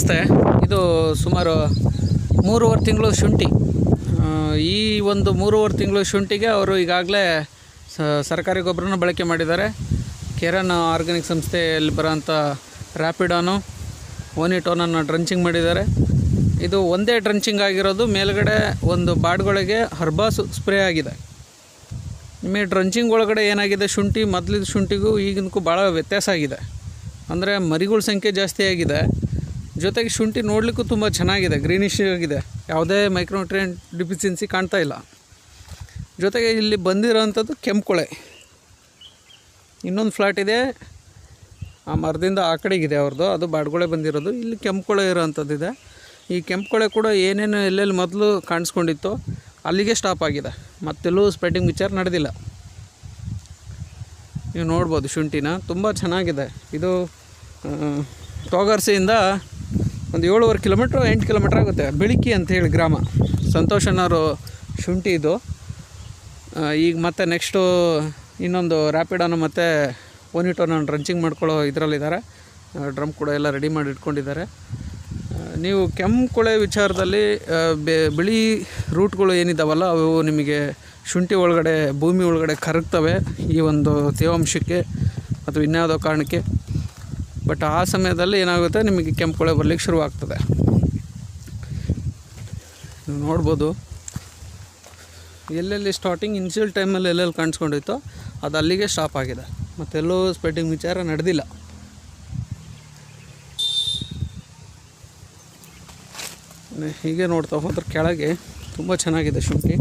ನಮಸ್ತೆ. ಇದು ಸುಮಾರು ಮೂರುವರೆ ತಿಂಗಳು ಶುಂಠಿ. ಈ ಒಂದು ಮೂರುವರೆ ತಿಂಗಳು ಶುಂಠಿಗೆ ಅವರು ಈಗಾಗಲೇ ಸರ್ಕಾರಿ ಗೊಬ್ಬರನ ಬಳಕೆ ಮಾಡಿದ್ದಾರೆ. ಕೆರನ್ ಆರ್ಗ್ಯಾನಿಕ್ ಸಂಸ್ಥೆಯಲ್ಲಿ ಬರೋಂಥ ರ್ಯಾಪಿಡಾನು ಓನಿಟೋನನ್ನು ಡ್ರಂಚಿಂಗ್ ಮಾಡಿದ್ದಾರೆ. ಇದು ಒಂದೇ ಡ್ರಂಚಿಂಗ್ ಆಗಿರೋದು, ಮೇಲುಗಡೆ ಒಂದು ಬಾಡ್ಗಳಿಗೆ ಹರ್ಬಾಸ್ ಸ್ಪ್ರೇ ಆಗಿದೆ. ನಿಮಗೆ ಡ್ರಂಚಿಂಗ್ ಒಳಗಡೆ ಏನಾಗಿದೆ ಶುಂಠಿ, ಮೊದಲಿದ ಶುಂಠಿಗೂ ಈಗಿನಕ್ಕೂ ಭಾಳ ವ್ಯತ್ಯಾಸ ಆಗಿದೆ. ಅಂದರೆ ಮರಿಗಳ ಸಂಖ್ಯೆ ಜಾಸ್ತಿ ಆಗಿದೆ. ಜೊತೆಗೆ ಶುಂಠಿ ನೋಡಲಿಕ್ಕೂ ತುಂಬ ಚೆನ್ನಾಗಿದೆ ಗ್ರೀನಿಶ್ ಆಗಿದೆ. ಯಾವುದೇ ಮೈಕ್ರೋನ್ಯೂಟ್ರಿಯೆಂಟ್ ಡಿಫಿಷಿಯನ್ಸಿ ಕಾಣ್ತಾ ಇಲ್ಲ. ಜೊತೆಗೆ ಇಲ್ಲಿ ಬಂದಿರೋವಂಥದ್ದು ಕೆಂಪುಕೊಳೆ. ಇನ್ನೊಂದು ಫ್ಲಾಟ್ ಇದೆ. ಆ ಮರದಿಂದ ಆ ಕಡೆಗಿದೆ ಅವ್ರದ್ದು, ಅದು ಬಾಡ್ಗೊಳೆ ಬಂದಿರೋದು. ಇಲ್ಲಿ ಕೆಂಪುಕೊಳೆ ಇರೋವಂಥದ್ದಿದೆ ಈ ಕೆಂಪುಕೊಳೆ ಕೂಡ ಏನೇನು ಎಲ್ಲೆಲ್ಲಿ ಮೊದಲು ಕಾಣಿಸ್ಕೊಂಡಿತ್ತು ಅಲ್ಲಿಗೆ ಸ್ಟಾಪ್ ಆಗಿದೆ. ಮತ್ತೆಲ್ಲೂ ಸ್ಪ್ರೆಡ್ಡಿಂಗ್ ವಿಚಾರ ನಡೆದಿಲ್ಲ. ನೀವು ನೋಡ್ಬೋದು ಶುಂಠಿನ, ತುಂಬ ಚೆನ್ನಾಗಿದೆ. ಇದು ತೋಗರ್ಸಿಯಿಂದ ಒಂದು ಏಳುವರೆ ಕಿಲೋಮೀಟ್ರ್, ಎಂಟು ಕಿಲೋಮೀಟ್ರ್ ಆಗುತ್ತೆ. ಬೆಳಿಕ್ಕಿ ಅಂತ ಹೇಳಿ ಗ್ರಾಮ. ಅನ್ನೋರು ಶುಂಠಿ ಇದು. ಈಗ ಮತ್ತೆ ನೆಕ್ಸ್ಟು ಇನ್ನೊಂದು ರ್ಯಾಪಿಡನ್ನು ಮತ್ತು ಓನಿಟೋನ ರಂಚಿಂಗ್ ಮಾಡ್ಕೊಳ್ಳೋ ಇದರಲ್ಲಿದ್ದಾರೆ. ಡ್ರಮ್ ಕೂಡ ಎಲ್ಲ ರೆಡಿ ಮಾಡಿ ಇಟ್ಕೊಂಡಿದ್ದಾರೆ. ನೀವು ಕೆಂಪುಕೊಳೆ ವಿಚಾರದಲ್ಲಿ ಬೆ- ಬಿಳಿ ರೂಟ್ಗಳು ಏನಿದ್ದಾವಲ್ಲ ಅವು ನಿಮಗೆ ಶುಂಠಿ ಒಳಗಡೆ, ಭೂಮಿ ಒಳಗಡೆ ಕರಗ್ತವೆ ಈ ಒಂದು ತೇವಾಂಶಕ್ಕೆ ಅಥವಾ ಇನ್ಯಾವುದೋ ಕಾರಣಕ್ಕೆ. ಬಟ್ ಆ ಸಮಯದಲ್ಲಿ ಏನಾಗುತ್ತೆ? ನಿಮಗೆ ಕೆಂಪು ಕೊಳೆ ಬರಲಿಕ್ಕೆ ಶುರುವಾಗ್ತದೆ. ನೀವು ನೋಡ್ಬೋದು. ಎಲ್ಲೆಲ್ಲಿ ಸ್ಟಾರ್ಟಿಂಗ್ ಇನಿಷಿಯಲ್ ಟೈಮಲ್ಲಿ ಎಲ್ಲೆಲ್ಲಿ ಕಾಣಿಸ್ಕೊಂಡಿತ್ತೋ ಅದು ಅಲ್ಲಿಗೆ ಸ್ಟಾಪ್ ಆಗಿದೆ. ಮತ್ತೆಲ್ಲೂ ಸ್ಪ್ರೆಡ್ಡಿಂಗ್ ವಿಚಾರ ನಡೆದಿಲ್ಲ. ಹೀಗೆ ನೋಡ್ತಾ ಹೋದ್ರೆ ಕೆಳಗೆ ತುಂಬ ಚೆನ್ನಾಗಿದೆ ಶುಂಠಿ.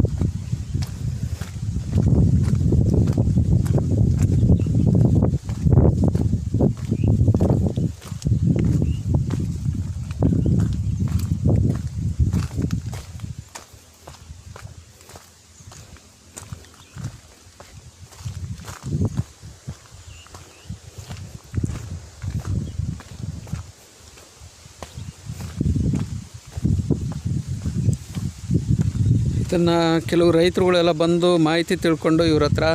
ಇದನ್ನು ಕೆಲವು ರೈತರುಗಳೆಲ್ಲ ಬಂದು ಮಾಹಿತಿ ತಿಳ್ಕೊಂಡು ಇವ್ರ ಹತ್ರ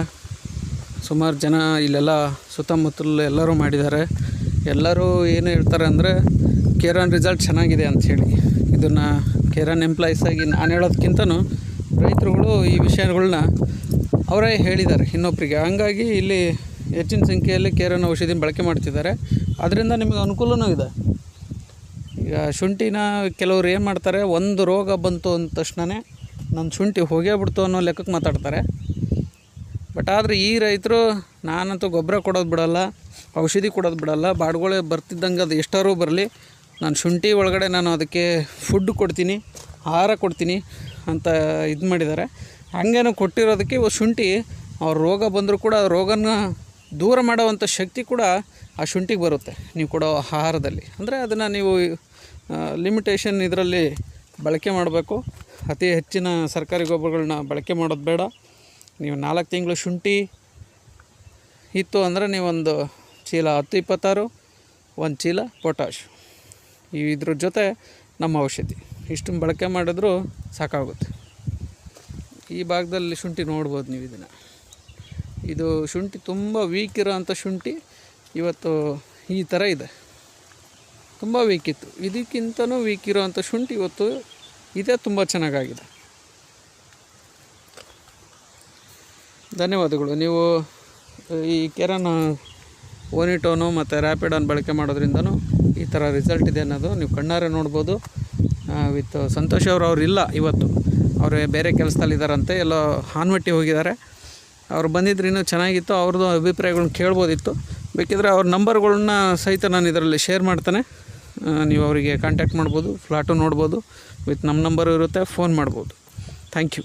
ಸುಮಾರು ಜನ ಇಲ್ಲೆಲ್ಲ ಸುತ್ತಮುತ್ತಲು ಎಲ್ಲರೂ ಮಾಡಿದ್ದಾರೆ. ಎಲ್ಲರೂ ಏನು ಹೇಳ್ತಾರೆ ಅಂದರೆ ಕೇರನ್ ರಿಸಲ್ಟ್ ಚೆನ್ನಾಗಿದೆ ಅಂಥೇಳಿ ಇದನ್ನು ಕೇರನ್ ಎಂಪ್ಲಾಯೀಸ್ ಆಗಿ ನಾನು ಹೇಳೋದಕ್ಕಿಂತನೂ ರೈತರುಗಳು ಈ ವಿಷಯಗಳನ್ನ ಅವರೇ ಹೇಳಿದ್ದಾರೆ ಇನ್ನೊಬ್ಬರಿಗೆ ಹಂಗಾಗಿ ಇಲ್ಲಿ ಹೆಚ್ಚಿನ ಸಂಖ್ಯೆಯಲ್ಲಿ ಕೇರನ್ ಔಷಧಿ ಬಳಕೆ ಮಾಡ್ತಿದ್ದಾರೆ. ಅದರಿಂದ ನಿಮಗೆ ಅನುಕೂಲವೂ ಇದೆ. ಈಗ ಶುಂಠಿನ ಕೆಲವ್ರು ಏನು ಮಾಡ್ತಾರೆ, ಒಂದು ರೋಗ ಬಂತು ಅಂದ ತಕ್ಷಣವೇ ನನ್ನ ಶುಂಠಿ ಹೋಗೇ ಬಿಡ್ತು ಅನ್ನೋ ಲೆಕ್ಕಕ್ಕೆ ಮಾತಾಡ್ತಾರೆ. ಬಟ್ ಆದರೆ ಈ ರೈತರು ನಾನಂತೂ ಗೊಬ್ಬರ ಕೊಡೋದು ಬಿಡಲ್ಲ, ಔಷಧಿ ಕೊಡೋದು ಬಿಡಲ್ಲ, ಬಾಡ್ಗೊಳೆ ಬರ್ತಿದ್ದಂಗೆ ಅದು ಎಷ್ಟಾರು ಬರಲಿ. ನಾನು ಶುಂಠಿ ಒಳಗಡೆ ನಾನು ಅದಕ್ಕೆ ಫುಡ್ ಕೊಡ್ತೀನಿ, ಆಹಾರ ಕೊಡ್ತೀನಿ ಅಂತ ಇದು ಮಾಡಿದ್ದಾರೆ. ಹಂಗೇನು ಕೊಟ್ಟಿರೋದಕ್ಕೆ ಶುಂಠಿ, ಅವ್ರ ರೋಗ ಬಂದರೂ ಕೂಡ ರೋಗನ ದೂರ ಮಾಡೋವಂಥ ಶಕ್ತಿ ಕೂಡ ಆ ಶುಂಠಿಗೆ ಬರುತ್ತೆ, ನೀವು ಕೊಡೋ ಆಹಾರದಲ್ಲಿ. ಅಂದರೆ ಅದನ್ನು ನೀವು ಲಿಮಿಟೇಷನ್ ಇದರಲ್ಲಿ ಬಳಕೆ ಮಾಡಬೇಕು. ಅತಿ ಹೆಚ್ಚಿನ ಸರ್ಕಾರಿ ಗೊಬ್ಬರಗಳನ್ನ ಬಳಕೆ ಮಾಡೋದು ಬೇಡ. ನೀವು ನಾಲ್ಕು ತಿಂಗಳು ಶುಂಠಿ ಇತ್ತು ಅಂದರೆ ನೀವೊಂದು ಚೀಲ ಹತ್ತು, ಇಪ್ಪತ್ತಾರು, ಒಂದು ಚೀಲ ಪೊಟ್ಯಾಶ್ ಇದ್ರ ಜೊತೆ ನಮ್ಮ ಔಷಧಿ. ಇಷ್ಟನ್ನು ಬಳಕೆ ಮಾಡಿದ್ರೂ ಸಾಕಾಗುತ್ತೆ. ಈ ಭಾಗದಲ್ಲಿ ಶುಂಠಿ ನೋಡ್ಬೋದು ನೀವು ಇದನ್ನು. ಇದು ಶುಂಠಿ ತುಂಬ ವೀಕ್ ಇರೋವಂಥ ಶುಂಠಿ ಇವತ್ತು ಈ ಥರ ಇದೆ. ತುಂಬ ವೀಕ್ ಇತ್ತು. ಇದಕ್ಕಿಂತನೂ ವೀಕ್ ಇರೋವಂಥ ಶುಂಠಿ ಇವತ್ತು ಇದೇ, ತುಂಬ ಚೆನ್ನಾಗಾಗಿದೆ. ಧನ್ಯವಾದಗಳು. ನೀವು, ಈ ಕೆರನ ಓನಿಟೋನು ಮತ್ತು ರ್ಯಾಪಿಡನ್ನು ಬಳಕೆ ಮಾಡೋದ್ರಿಂದನೂ ಈ ಥರ ರಿಸಲ್ಟ್ ಇದೆ ಅನ್ನೋದು ನೀವು ಕಣ್ಣಾರೆ ನೋಡ್ಬೋದು. ವಿತ್ ಸಂತೋಷ್ ಅವರು ಅವ್ರು ಇಲ್ಲ ಇವತ್ತು. ಅವರು ಬೇರೆ ಕೆಲಸದಲ್ಲಿದ್ದಾರಂತೆ ಎಲ್ಲೋ ಹಾನ್ಮಟ್ಟಿ ಹೋಗಿದ್ದಾರೆ. ಅವ್ರು ಬಂದಿದ್ರು ಇನ್ನೂ ಚೆನ್ನಾಗಿತ್ತು, ಅವ್ರದ್ದು ಅಭಿಪ್ರಾಯಗಳನ್ನ ಕೇಳ್ಬೋದಿತ್ತು. ಬೇಕಿದ್ರೆ ಅವ್ರ ನಂಬರ್ಗಳನ್ನ ಸಹಿತ ನಾನು ಇದರಲ್ಲಿ ಶೇರ್ ಮಾಡ್ತಾನೆ. ನೀವು ಅವರಿಗೆ ಕಾಂಟ್ಯಾಕ್ಟ್ ಮಾಡ್ಬೋದು ಫ್ಲಾಟು ನೋಡ್ಬೋದು ವಿತ್ ನಮ್ಮ ನಂಬರು ಇರುತ್ತೆ ಫೋನ್ ಮಾಡ್ಬೋದು. Thank you